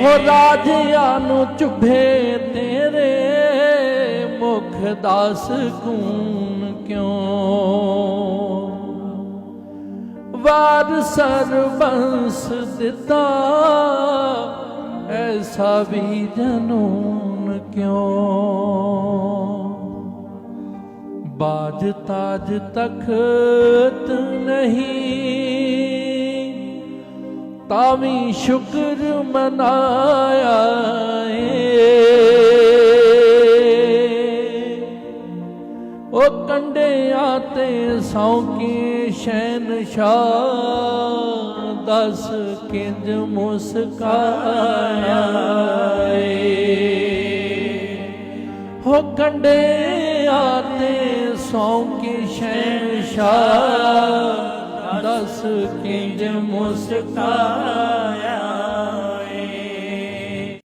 ਹੋ ਰਾਜਿਆਂ ਨੂੰ ਚੁਭੇ ਤੇਰੇ ਮੁਖ ਦਾਸ ਕੂਨ ਕਿਉਂ? ਵਾਰ ਸਰਬੰਸ ਦਿੱਤਾ ਐਸਾ ਵੀ ਜਨੂਨ ਕਿਉਂ? ਬਾਜ ਤਾਜ ਤਖਤ ਨਹੀਂ ਤਾਂ ਵੀ ਸ਼ੁਕਰ ਮਨਾਇਆ ਏ। ਉਹ ਕੰਡਿਆਂ ਤੇ ਸੌਂਕੀ ਸ਼ਹਿਨशाह ਦਸ ਕਿੰਜ ਮੁਸਕਾਇਆ ਏ। ਹੋ ਕੰਡਿਆਂ ਤੇ ਸੌਂਕੀ ਸ਼ਹਿਨशाह ਦਸ ਕਿੰਜ ਮੁਸਕਾਇਆ